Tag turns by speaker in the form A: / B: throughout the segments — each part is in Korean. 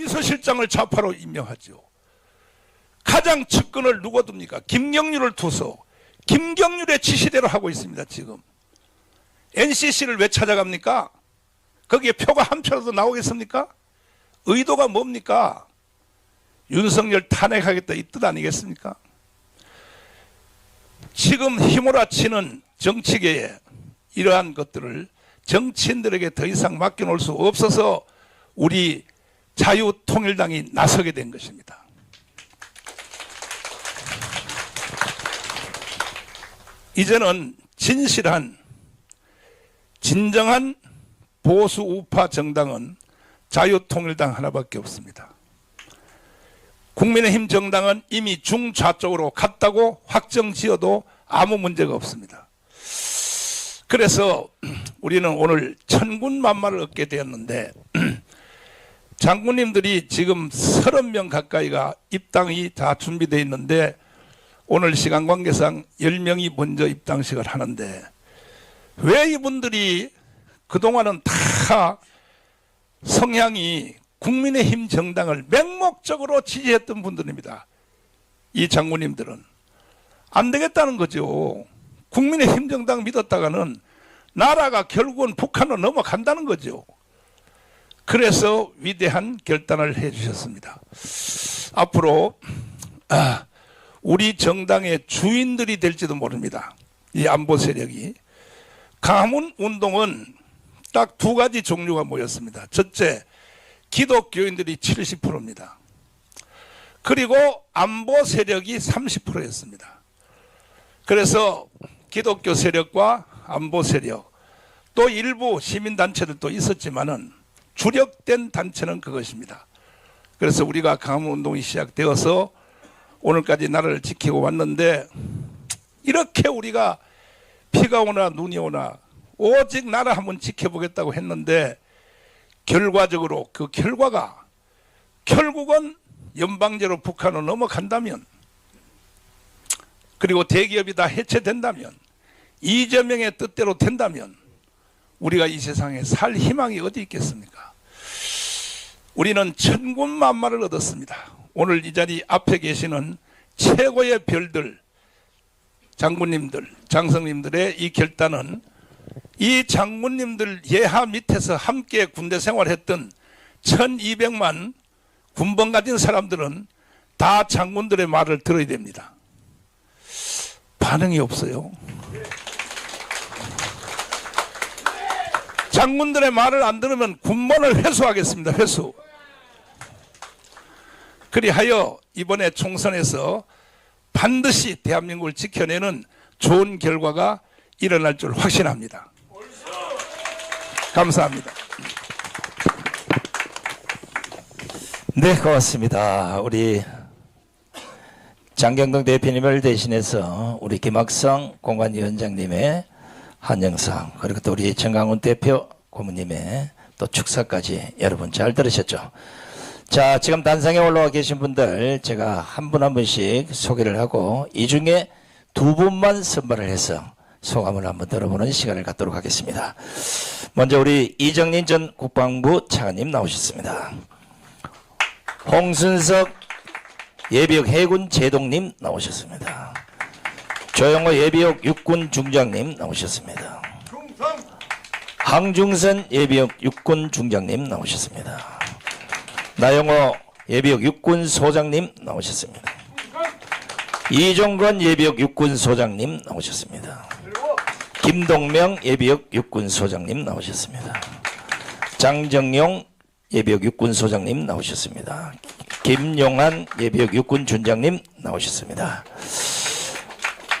A: 비서실장을 좌파로 임명하죠. 가장 측근을 누가 둡니까? 김경률을 둬서 김경률의 지시대로 하고 있습니다. 지금 NCC를 왜 찾아갑니까? 거기에 표가 한 표라도 나오겠습니까? 의도가 뭡니까? 윤석열 탄핵하겠다 이 뜻 아니겠습니까? 지금 휘몰아치는 정치계에 이러한 것들을 정치인들에게 더 이상 맡겨놓을 수 없어서 우리 자유통일당이 나서게 된 것입니다. 이제는 진실한 진정한 보수 우파 정당은 자유통일당 하나밖에 없습니다. 국민의힘 정당은 이미 중좌쪽으로 갔다고 확정 지어도 아무 문제가 없습니다. 그래서 우리는 오늘 천군만마를 얻게 되었는데 장군님들이 지금 30명 가까이가 입당이 다 준비되어 있는데 오늘 시간 관계상 10명이 먼저 입당식을 하는데 왜 이분들이 그동안은 다 성향이 국민의힘 정당을 맹목적으로 지지했던 분들입니다. 이 장군님들은 안 되겠다는 거죠. 국민의힘 정당 믿었다가는 나라가 결국은 북한으로 넘어간다는 거죠. 그래서 위대한 결단을 해주셨습니다. 앞으로 아, 우리 정당의 주인들이 될지도 모릅니다. 이 안보 세력이 가문 운동은 딱 두 가지 종류가 모였습니다. 첫째, 기독교인들이 70%입니다. 그리고 안보 세력이 30%였습니다. 그래서 기독교 세력과 안보 세력 또 일부 시민 단체들도 있었지만은 주력된 단체는 그것입니다. 그래서 우리가 강화 운동이 시작되어서 오늘까지 나라를 지키고 왔는데 이렇게 우리가 비가 오나 눈이 오나 오직 나라 한번 지켜보겠다고 했는데 결과적으로 그 결과가 결국은 연방제로 북한으로 넘어간다면 그리고 대기업이 다 해체된다면 이재명의 뜻대로 된다면 우리가 이 세상에 살 희망이 어디 있겠습니까? 우리는 천군만마를 얻었습니다. 오늘 이 자리 앞에 계시는 최고의 별들, 장군님들, 장성님들의 이 결단은 이 장군님들 예하 밑에서 함께 군대 생활했던 1200만 군번 가진 사람들은 다 장군들의 말을 들어야 됩니다. 반응이 없어요. 장군들의 말을 안 들으면 군번을 회수하겠습니다. 회수. 그리하여 이번에 총선에서 반드시 대한민국을 지켜내는 좋은 결과가 일어날 줄 확신합니다. 감사합니다.
B: 네, 고맙습니다. 우리 장경동 대표님을 대신해서 우리 김학성 공관위원장님의 한영상 그리고 또 우리 정강훈 대표 고모님의 또 축사까지 여러분 잘 들으셨죠? 자, 지금 단상에 올라와 계신 분들 제가 한분한 분씩 소개를 하고 이 중에 두 분만 선발을 해서 소감을 한번 들어보는 시간을 갖도록 하겠습니다. 먼저 우리 이정린 전 국방부 차관님 나오셨습니다. 홍순석 예비역 해군 제동님 나오셨습니다. 조영호 예비역 육군 중장님 나오셨습니다. 항중선 예비역 육군 중장님 나오셨습니다. 나영호 예비역 육군 소장님 나오셨습니다. 이종건 예비역 육군 소장님 나오셨습니다. 김동명 예비역 육군 소장님 나오셨습니다. 장정용 예비역 육군 소장님 나오셨습니다. 김용한 예비역 육군 준장님 나오셨습니다.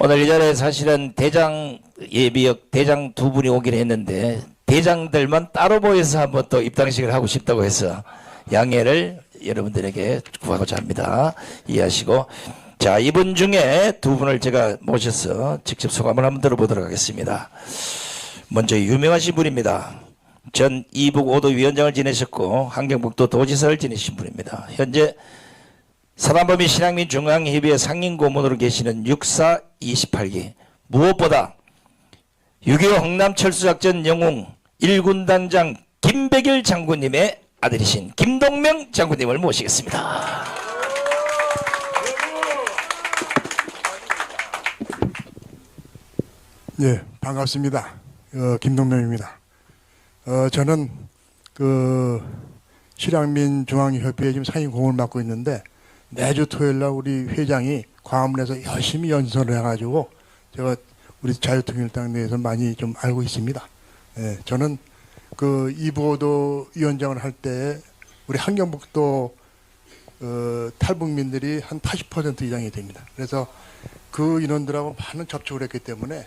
B: 오늘 이 자리에 사실은 대장 예비역 대장 두 분이 오긴 했는데 대장들만 따로 모여서 한번 또 입당식을 하고 싶다고 해서 양해를 여러분들에게 구하고자 합니다. 이해하시고 자 이분 중에 두 분을 제가 모셔서 직접 소감을 한번 들어보도록 하겠습니다. 먼저 유명하신 분입니다. 전 이북 5도 위원장을 지내셨고 환경북도 도지사를 지내신 분입니다. 현재 사단법인 신양민 중앙협의회 상임고문으로 계시는 64 28기 무엇보다 6.25 흥남철수작전 영웅 1군단장 김백일 장군님의 아들이신 김동명 장군님을 모시겠습니다.
C: 예, 반갑습니다. 어, 김동명입니다. 어, 저는 그 실향민 중앙협의회 지금 상임 공을 맡고 있는데 매주 토요일 날 우리 회장이 광화문에서 열심히 연설을 해가지고 제가 우리 자유통일당 내에서 많이 좀 알고 있습니다. 예, 저는 그 이보도 위원장을 할 때 우리 한경북도 어, 탈북민들이 한 80% 이상이 됩니다. 그래서 그 인원들하고 많은 접촉을 했기 때문에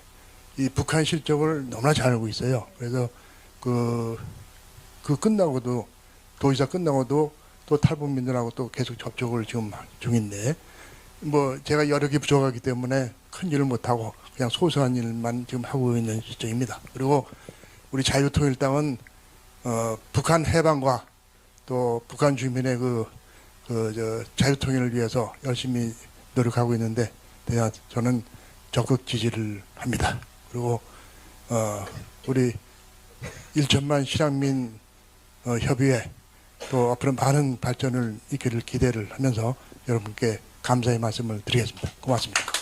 C: 이 북한 실적을 너무나 잘 알고 있어요. 그래서 그, 그 끝나고도 도의사 끝나고도 또 탈북민들하고 또 계속 접촉을 지금 중인데 뭐 제가 여력이 부족하기 때문에 큰 일을 못하고 그냥 소소한 일만 지금 하고 있는 시점입니다. 그리고 우리 자유통일당은 어, 북한 해방과 또 북한 주민의 그, 그, 저, 자유통일을 위해서 열심히 노력하고 있는데, 대야 저는 적극 지지를 합니다. 그리고, 어, 우리 1천만 실향민 어, 협의회 또 앞으로 많은 발전을 있기를 기대를 하면서 여러분께 감사의 말씀을 드리겠습니다. 고맙습니다.